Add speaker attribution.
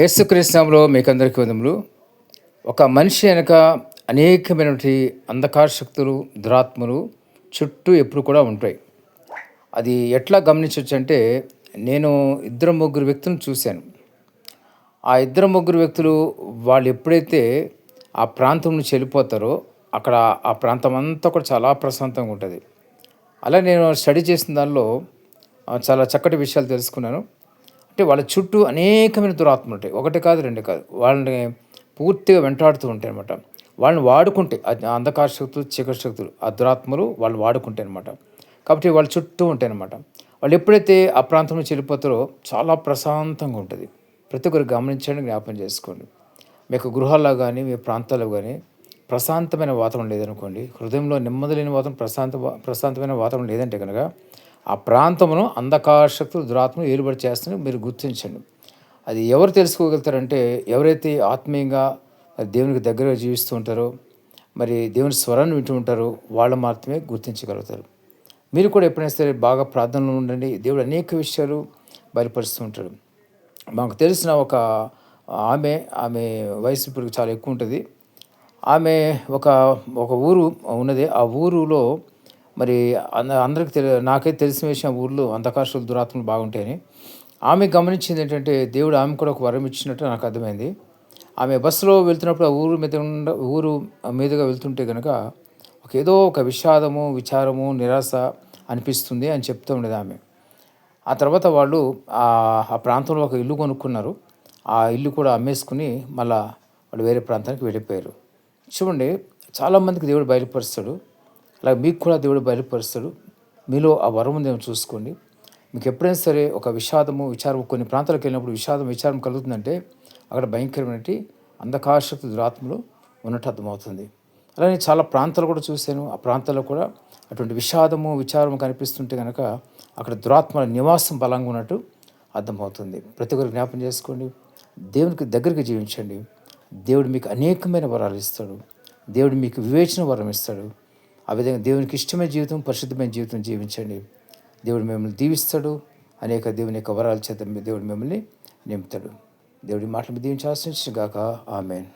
Speaker 1: యేసుక్రీస్తునామంలో మీకు అందరికీ వందములు. ఒక మనిషి వెనక అనేకమైనటువంటి అంధకార శక్తులు దురాత్మలు చుట్టూ ఎప్పుడు కూడా ఉంటాయి. అది ఎట్లా గమనించవచ్చు అంటే నేను ఇద్దరు ముగ్గురు వ్యక్తులను చూశాను. ఆ ఇద్దరు ముగ్గురు వ్యక్తులు వాళ్ళు ఎప్పుడైతే ఆ ప్రాంతం నుంచి వెళ్ళిపోతారో అక్కడ ఆ ప్రాంతం అంతా కూడా చాలా ప్రశాంతంగా ఉంటుంది. అలా నేను స్టడీ చేసిన దానిలో చాలా చక్కటి విషయాలు తెలుసుకున్నాను. అంటే వాళ్ళ చుట్టూ అనేకమైన దురాత్మలు ఉంటాయి. ఒకటి కాదు రెండు కాదు. వాళ్ళని పూర్తిగా వెంటాడుతూ ఉంటాయి అనమాట వాళ్ళని వాడుకుంటే అంధకార శక్తులు చీకటి శక్తులు ఆ దురాత్మలు వాళ్ళు వాడుకుంటాయి అనమాట కాబట్టి వాళ్ళ చుట్టూ ఉంటాయి అనమాట వాళ్ళు ఎప్పుడైతే ఆ ప్రాంతం నుంచి వెళ్ళిపోతారో చాలా ప్రశాంతంగా ఉంటుంది. ప్రతి ఒక్కరు గమనించండి జ్ఞాపం చేసుకోండి. మీకు గృహాల్లో కానీ మీ ప్రాంతాల్లో కానీ ప్రశాంతమైన వాతావరణం లేదనుకోండి హృదయంలో నెమ్మది లేని వాతావరణం ప్రశాంత ప్రశాంతమైన వాతావరణం లేదంటే కనుక ఆ ప్రాంతమును అంధకార శక్తులు దురాత్మలు ఏలుబడి చేస్తని మీరు గుర్తించండి. అది ఎవరు తెలుసుకోగలుగుతారంటే ఎవరైతే ఆత్మీయంగా మరి దేవునికి దగ్గరగా జీవిస్తూ ఉంటారో మరి దేవుని స్వరాన్ని వింటూ ఉంటారో వాళ్ళు మాత్రమే గుర్తించగలుగుతారు. మీరు కూడా ఎప్పుడైనా సరే బాగా ప్రార్థనలో ఉండండి. దేవుడు అనేక విషయాలు బయలుపరుస్తూ ఉంటాడు. మాకు తెలిసిన ఒక ఆమె ఆమె వయసు ఇప్పుడు చాలా ఎక్కువ ఉంటుంది. ఆమె ఒక ఒక ఊరు ఉన్నది. ఆ ఊరులో మరి అంద అందరికి తెలి నాకైతే తెలిసిన విషయం ఊళ్ళో ఊర్లో అంధకాశులు దురాత్మలు బాగుంటాయని ఆమె గమనించింది ఏంటంటే దేవుడు ఆమె కూడా ఒక వరం ఇచ్చినట్టు నాకు అర్థమైంది. ఆమె బస్సులో వెళ్తున్నప్పుడు ఆ ఊరు మీద ఊరు మీదుగా వెళ్తుంటే కనుక ఒక ఏదో ఒక విషాదము విచారము నిరాశ అనిపిస్తుంది అని చెప్తూ ఉండేది ఆమె. ఆ తర్వాత వాళ్ళు ఆ ఆ ప్రాంతంలో ఒక ఇల్లు కొనుక్కున్నారు. ఆ ఇల్లు కూడా అమ్మేసుకుని మళ్ళా వాళ్ళు వేరే ప్రాంతానికి వెళ్ళిపోయారు. చూడండి చాలామందికి దేవుడు బయలుపరుస్తాడు. అలాగే మీకు కూడా దేవుడు బయలుపరుస్తాడు. మీలో ఆ వరం ఉందేమో చూసుకోండి. మీకు ఎప్పుడైనా సరే ఒక విషాదము విచారం కొన్ని ప్రాంతాలకు వెళ్ళినప్పుడు విషాదం విచారం కలుగుతుందంటే అక్కడ భయంకరమైనటి అంధకాశక్తి దురాత్మలు ఉన్నట్టు అర్థమవుతుంది అలానే చాలా ప్రాంతాలు కూడా చూశాను. ఆ ప్రాంతాల్లో కూడా అటువంటి విషాదము విచారము కనిపిస్తుంటే కనుక అక్కడ దురాత్మల నివాసం బలంగా ఉన్నట్టు అర్థమవుతుంది. ప్రతి ఒక్కరు జ్ఞాపం చేసుకోండి. దేవునికి దగ్గరికి జీవించండి. దేవుడు మీకు అనేకమైన వరాలు ఇస్తాడు. దేవుడు మీకు వివేచన వరం ఇస్తాడు. ఆ విధంగా దేవునికి ఇష్టమైన జీవితం పరిశుద్ధమైన జీవితం జీవించండి. దేవుడు మిమ్మల్ని దీవిస్తాడు. అనేక దేవుని యొక్క వరాల చేత దేవుడు మిమ్మల్ని నింపుతాడు. దేవుడి మాటలు మీ దీవించి గాక ఆమెన్.